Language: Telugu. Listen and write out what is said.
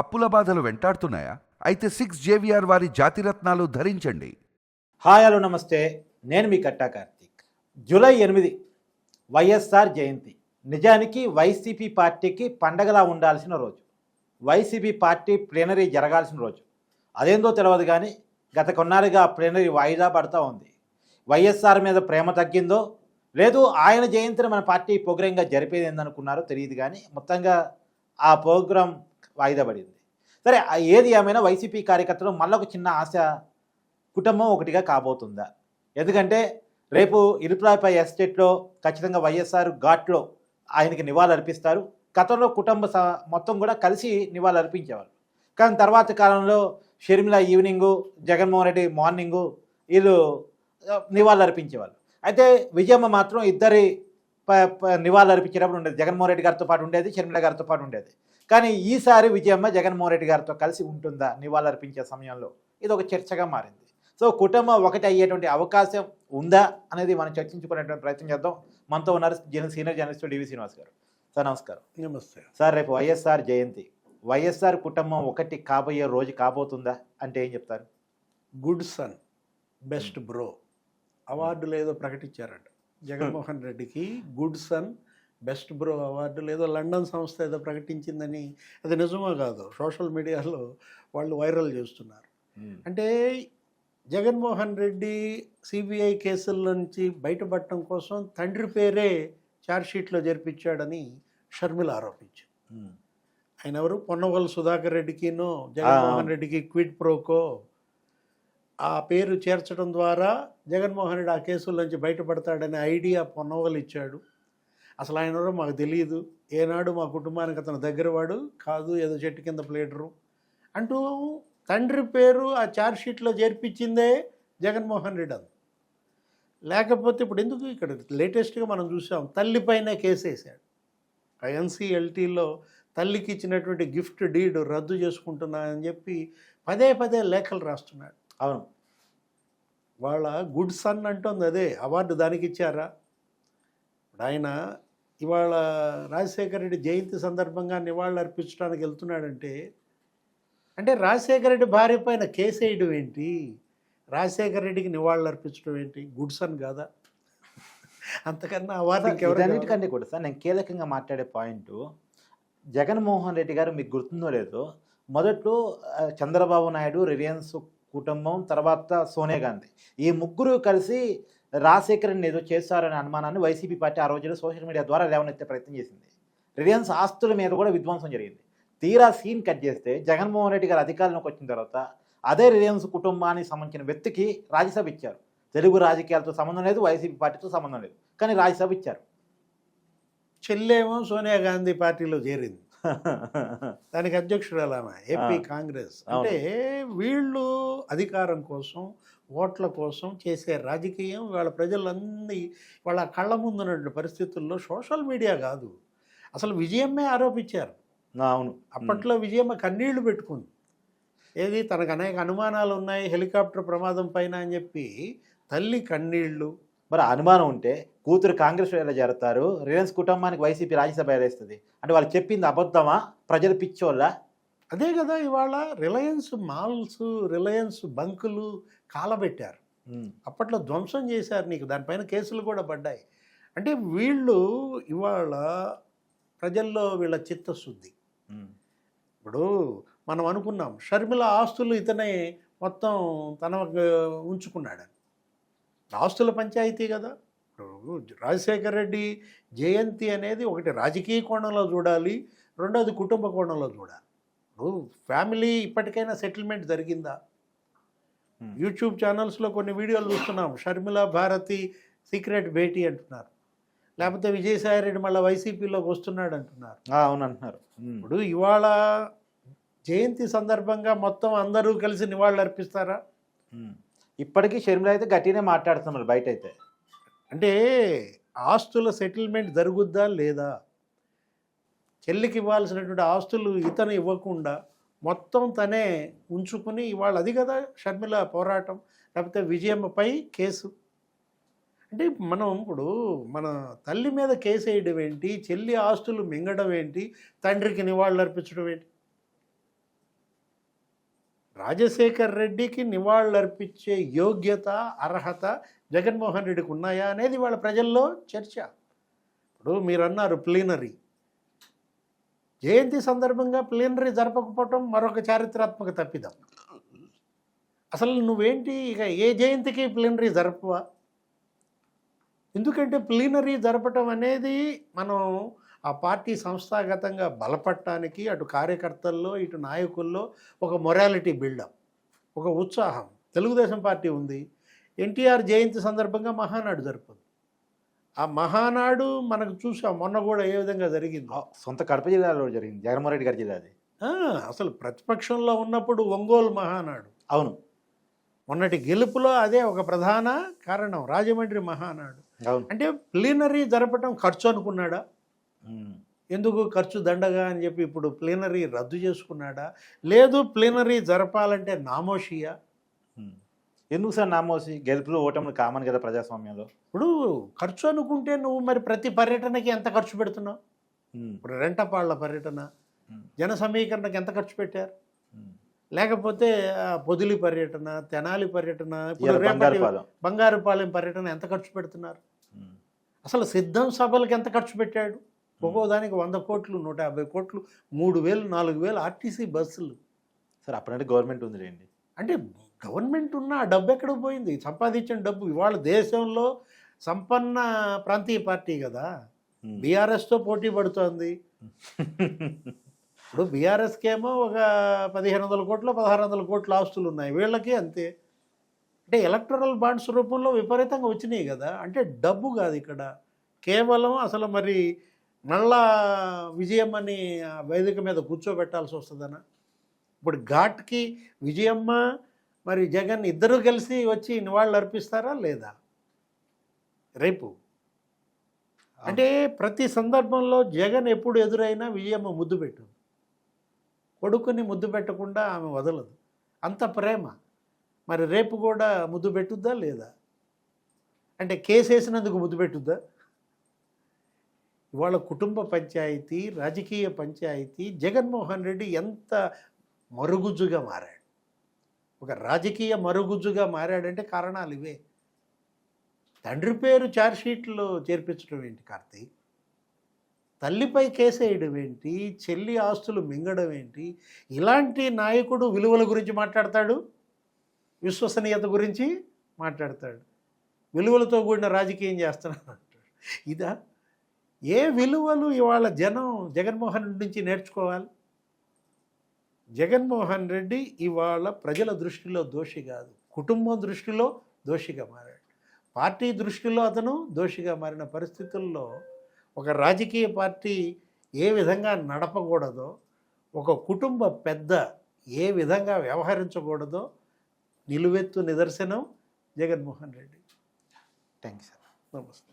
అప్పుల బాధలు వెంటాడుతున్నాయా? అయితే సిక్స్ జేవిఆర్ వారి జాతిరత్నాలు ధరించండి. హాయ్ హలో నమస్తే. నేను మీ కట్టా కార్తీక్. జూలై ఎనిమిది వైఎస్ఆర్ జయంతి. నిజానికి వైసీపీ పార్టీకి పండగలా ఉండాల్సిన రోజు. వైసీపీ పార్టీ ప్లీనరీ జరగాల్సిన రోజు. అదేందో తెలియదు కానీ గత కొన్నాళ్ళుగా ఆ ప్లీనరీ వాయిదా పడుతూ ఉంది. వైఎస్ఆర్ మీద ప్రేమ తగ్గిందో లేదు ఆయన జయంతిని మన పార్టీ ప్రోగ్రాంగా జరిపేది ఏందనుకున్నారో తెలియదు కానీ మొత్తంగా ఆ ప్రోగ్రాం వాయిదా పడింది. సరే ఏది ఏమైనా వైసీపీ కార్యకర్తలు మళ్ళొక చిన్న ఆశ కుటుంబం ఒకటిగా కాబోతుందా? ఎందుకంటే రేపు ఇరుప్రాయపై ఎస్టేట్లో ఖచ్చితంగా వైఎస్ఆర్ ఘాట్లో ఆయనకి నివాళులర్పిస్తారు గతంలో కుటుంబ మొత్తం కూడా కలిసి నివాళులర్పించేవారు కానీ తర్వాత కాలంలో షర్మిల ఈవినింగు జగన్మోహన్ రెడ్డి మార్నింగు వీళ్ళు నివాళులర్పించేవాళ్ళు అయితే విజయమ్మ మాత్రం ఇద్దరి ప- అర్పించేటప్పుడు ఉండేది. జగన్మోహన్ రెడ్డి గారితో పాటు ఉండేది షర్మిల గారితో పాటు ఉండేది. కానీ ఈసారి విజయమ్మ జగన్మోహన్ రెడ్డి గారితో కలిసి ఉంటుందా? నివాళులు అర్పించే సమయంలో ఇది ఒక చర్చగా మారింది. సో కుటుంబం ఒకటి అయ్యేటువంటి అవకాశం ఉందా అనేది మనం చర్చించుకునేటువంటి ప్రయత్నం చేద్దాం. మనతో ఉన్నారు జన సీనియర్ జర్నలిస్ట్ డివి శ్రీనివాస్ గారు. సార్ నమస్కారం. నమస్తే. సార్ రేపు వైఎస్ఆర్ జయంతి. వైఎస్ఆర్ కుటుంబం ఒకటి కాబోయే రోజు కాబోతుందా అంటే ఏం చెప్తారు? Good son best bro. అవార్డులు ఏదో ప్రకటించారట. జగన్మోహన్ రెడ్డికి గుడ్ సన్ బెస్ట్ బ్రో అవార్డులు ఏదో లండన్ సంస్థ ఏదో ప్రకటించిందని అది నిజమో కాదు సోషల్ మీడియాలో వాళ్ళు వైరల్ చేస్తున్నారు. అంటే జగన్మోహన్ రెడ్డి సిబిఐ కేసుల నుంచి బయటపడటం కోసం తండ్రి పేరే ఛార్జ్షీట్లో జరిపించాడని షర్మిల ఆరోపించారు ఆయన ఎవరు? పొన్నగోలు సుధాకర్ రెడ్డికినో జగన్మోహన్ రెడ్డికి క్విడ్ ప్రోకో. ఆ పేరు చేర్చడం ద్వారా జగన్మోహన్ రెడ్డి ఆ కేసుల నుంచి బయటపడతాడనే ఐడియా పొన్నగోలు ఇచ్చాడు. అసలు ఆయన ఎవరో మాకు తెలియదు ఏనాడు మా కుటుంబానికి అతను దగ్గరవాడు కాదు ఏదో చెట్టు కింద ప్లేటరు అంటూ తండ్రి పేరు ఆ చార్జ్షీట్లో చేర్పించిందే జగన్మోహన్ రెడ్డి అది లేకపోతే ఇప్పుడు ఎందుకు ఇక్కడ లేటెస్ట్గా మనం చూసాం తల్లిపైన కేసు వేసాడు ఆ ఎన్సీఎల్టీలో తల్లికి ఇచ్చినటువంటి గిఫ్ట్ డీడ్ రద్దు చేసుకుంటున్నా అని చెప్పి పదే పదే లేఖలు రాస్తున్నాడు. అవును. వాళ్ళ గుడ్ సన్ అంటుంది అదే అవార్డు దానికి ఇచ్చారా? ఇప్పుడు ఆయన ఇవాళ రాజశేఖర రెడ్డి జయంతి సందర్భంగా నివాళులు అర్పించడానికి వెళ్తున్నాడంటే అంటే రాజశేఖర రెడ్డి భార్య పైన కేసు వేయడం ఏంటి? రాజశేఖర రెడ్డికి నివాళులు అర్పించడం ఏంటి? గుడ్ సన్ కాదా? అంతకన్నా అవార్డు ఇంకెవరు కావాలి? ఇదన్నిటికంటే కూడా సార్ నేను కీలకంగా మాట్లాడే పాయింట్ జగన్మోహన్ రెడ్డి గారు మీకు గుర్తుందో లేదో మొదట్లో చంద్రబాబు నాయుడు రిలయన్స్ కుటుంబం తర్వాత సోనియా గాంధీ. ఈ ముగ్గురు కలిసి రాజశేఖరన్ ఏదో చేస్తారనే అనుమానాన్ని వైసీపీ పార్టీ ఆ రోజుల్లో సోషల్ మీడియా ద్వారా లేవనెత్తే ప్రయత్నం చేసింది. రిలయన్స్ ఆస్తుల మీద కూడా విధ్వంసం జరిగింది. తీరా సీన్ కట్ చేస్తే జగన్మోహన్ రెడ్డి గారు అధికారంలోకి వచ్చిన తర్వాత అదే రిలయన్స్ కుటుంబానికి సంబంధించిన వ్యక్తికి రాజ్యసభ ఇచ్చారు. తెలుగు రాజకీయాలతో సంబంధం లేదు వైసీపీ పార్టీతో సంబంధం లేదు. కానీ రాజ్యసభ ఇచ్చారు. చెల్లేమో సోనియా గాంధీ పార్టీలో చేరింది. దానికి అధ్యక్షురాలు ఆమె ఏపీ. కాంగ్రెస్. అంటే వీళ్ళు అధికారం కోసం ఓట్ల కోసం చేసే రాజకీయం వాళ్ళ ప్రజలన్నీ వాళ్ళ కళ్ళ ముందున్న పరిస్థితుల్లో సోషల్ మీడియా కాదు. అసలు విజయమ్మే ఆరోపించారు. అవును. అప్పట్లో విజయమ్మ కన్నీళ్ళు పెట్టుకుంది. ఏది తనకు అనేక అనుమానాలు ఉన్నాయి హెలికాప్టర్ ప్రమాదం పైన అని చెప్పి తల్లి కన్నీళ్ళు మరి అనుమానం ఉంటే కూతురు కాంగ్రెస్ ఎలా చేరతారు. రిలయన్స్ కుటుంబానికి వైసీపీ రాజ్యసభ ఏరేస్తుంది. అంటే వాళ్ళు చెప్పింది అబద్ధమా? ప్రజలు పిచ్చోళ్ళ? అదే కదా ఇవాళ రిలయన్స్ మాల్స్ రిలయన్స్ బంకులు కాలబెట్టారు. అప్పట్లో ధ్వంసం చేశారు నీకు. దానిపైన కేసులు కూడా పడ్డాయి. అంటే వీళ్ళు ఇవాళ ప్రజల్లో వీళ్ళ చిత్తశుద్ధి. ఇప్పుడు మనం అనుకున్నాం షర్మిల ఆస్తులు ఇతనే మొత్తం తన ఉంచుకున్నాడని. ఆస్తుల పంచాయతీ కదా. రాజశేఖర రెడ్డి జయంతి అనేది ఒకటి రాజకీయ కోణంలో చూడాలి రెండోది కుటుంబ కోణంలో చూడాలి. ఫ్యామిలీ ఇప్పటికైనా సెటిల్మెంట్ జరిగిందా? యూట్యూబ్ ఛానల్స్లో కొన్ని వీడియోలు చూస్తున్నాం. షర్మిల భారతి సీక్రెట్ భేటీ అంటున్నారు. లేకపోతే విజయసాయి రెడ్డి మళ్ళీ వైసీపీలోకి వస్తున్నాడు అంటున్నారు. అవును అంటున్నారు. ఇప్పుడు ఇవాళ జయంతి సందర్భంగా మొత్తం అందరూ కలిసి నివాళులు అర్పిస్తారా. ఇప్పటికీ షర్మిల అయితే గట్టినే మాట్లాడుతున్నారు బయట అయితే అంటే ఆస్తుల సెటిల్మెంట్ జరుగుద్దా లేదా? చెల్లికి ఇవ్వాల్సినటువంటి ఆస్తులు ఇతను ఇవ్వకుండా మొత్తం తనే ఉంచుకుని ఇవాళ అది కదా షర్మిల పోరాటం లేకపోతే విజయమ్మపై కేసు. అంటే మనం ఇప్పుడు మన తల్లి మీద కేసు వేయడం ఏంటి? చెల్లి ఆస్తులు మింగడం ఏంటి? తండ్రికి నివాళులు అర్పించడం ఏంటి? రాజశేఖర్ రెడ్డికి నివాళులర్పించే యోగ్యత అర్హత జగన్మోహన్ రెడ్డికి ఉన్నాయా అనేది వాళ్ళ ప్రజల్లో చర్చ. ఇప్పుడు మీరు అన్నారు ప్లీనరీ. జయంతి సందర్భంగా ప్లీనరీ జరపకపోవటం మరొక చారిత్రాత్మక తప్పిదం. అసలు నువ్వేంటి ఇక ఏ జయంతికి ప్లీనరీ జరపవా? ఎందుకంటే ప్లీనరీ జరపటం అనేది మనం ఆ పార్టీ సంస్థాగతంగా బలపడటానికి అటు కార్యకర్తల్లో ఇటు నాయకుల్లో ఒక మొరాలిటీ బిల్డప్ ఒక ఉత్సాహం. తెలుగుదేశం పార్టీ ఉంది. ఎన్టీఆర్ జయంతి సందర్భంగా మహానాడు జరుపుంది ఆ మహానాడు మనకు చూసాం మొన్న కూడా ఏ విధంగా జరిగింది. సొంత కడప జిల్లాలో జరిగింది జగన్మోహన్ రెడ్డి గారి జిల్లా అది. అసలు ప్రతిపక్షంలో ఉన్నప్పుడు ఒంగోలు మహానాడు. అవును. మొన్నటి గెలుపులో అదే ఒక ప్రధాన కారణం రాజమండ్రి మహానాడు. అవును. అంటే ప్లీనరీ జరపటం ఖర్చు అనుకున్నాడా. ఎందుకు ఖర్చు దండగా అని చెప్పి ఇప్పుడు ప్లీనరీ రద్దు చేసుకున్నాడా లేదు ప్లీనరీ జరపాలంటే నామోషియా. ఎందుకు సార్ నామోసి గెలుపులు ఓటములు కామన్ కదా ప్రజాస్వామ్యంలో ఇప్పుడు ఖర్చు అనుకుంటే నువ్వు మరి ప్రతి పర్యటనకి ఎంత ఖర్చు పెడుతున్నావు. ఇప్పుడు రెంటపాళ్ళ పర్యటన. జన సమీకరణకి ఎంత ఖర్చు పెట్టారు. లేకపోతే పొదిలి పర్యటన తెనాలి పర్యటన బంగారుపాలెం. పర్యటన ఎంత ఖర్చు పెడుతున్నారు. అసలు సిద్ధం సభలకు ఎంత ఖర్చు పెట్టాడు ఒక్కో దానికి వంద కోట్లు నూట యాభై కోట్లు మూడు వేలు నాలుగు వేలు ఆర్టీసీ బస్సులు. సార్ అప్పుడంటే గవర్నమెంట్ ఉందిలేండి. అంటే గవర్నమెంట్ ఉన్న ఆ డబ్బు ఎక్కడ పోయింది? సంపాదించిన డబ్బు ఇవాళ దేశంలో సంపన్న ప్రాంతీయ పార్టీ కదా. బీఆర్ఎస్తో పోటీ పడుతోంది. ఇప్పుడు బీఆర్ఎస్కి ఏమో ఒక పదిహేను వందల కోట్లు పదహారు వందల కోట్ల ఆస్తులు ఉన్నాయి. వీళ్ళకి అంతే. అంటే ఎలక్టరల్ బాండ్స్ రూపంలో విపరీతంగా వచ్చినాయి కదా. అంటే డబ్బు కాదు ఇక్కడ. కేవలం అసలు మరి మళ్ళా విజయమ్మని ఆ వేదిక మీద కూర్చోబెట్టాల్సి వస్తుందనా ఇప్పుడు ఘాట్కి విజయమ్మ మరి జగన్ ఇద్దరు కలిసి వచ్చి నివాళులు అర్పిస్తారా లేదా? రేపు. అంటే ప్రతి సందర్భంలో జగన్ ఎప్పుడు ఎదురైనా విజయమ్మ ముద్దు పెట్టు. కొడుకుని ముద్దు పెట్టకుండా ఆమె వదలదు. అంత ప్రేమ. మరి రేపు కూడా ముద్దు పెట్టుద్దా లేదా? అంటే కేసు వేసినందుకు ముద్దు పెట్టుద్దా? ఇవాళ కుటుంబ పంచాయతీ రాజకీయ పంచాయతీ జగన్మోహన్ రెడ్డి ఎంత మరుగుజ్జుగా మారాడు. ఒక రాజకీయ మరుగుజ్జుగా మారాడంటే కారణాలు ఇవే. తండ్రి పేరు ఛార్జ్షీట్లో చేర్పించడం ఏంటి కార్తీక్ తల్లిపై కేసేయడం ఏంటి? చెల్లి ఆస్తులు మింగడం ఏంటి? ఇలాంటి నాయకుడు విలువల గురించి మాట్లాడతాడు? విశ్వసనీయత గురించి మాట్లాడతాడు? విలువలతో కూడిన రాజకీయం చేస్తున్నాను అంటాడు. ఇదా ఏ విలువలు ఇవాళ జనం జగన్మోహన్ రెడ్డి నుంచి నేర్చుకోవాలి? జగన్మోహన్ రెడ్డి ఇవాళ ప్రజల దృష్టిలో దోషి కాదు. కుటుంబం దృష్టిలో దోషిగా మారాడు. పార్టీ దృష్టిలో అతను దోషిగా మారిన పరిస్థితుల్లో ఒక రాజకీయ పార్టీ ఏ విధంగా నడపకూడదో ఒక కుటుంబ పెద్ద ఏ విధంగా వ్యవహరించకూడదో నిలువెత్తు నిదర్శనం Jaganmohan Reddy. Thank you sir. నమస్తే.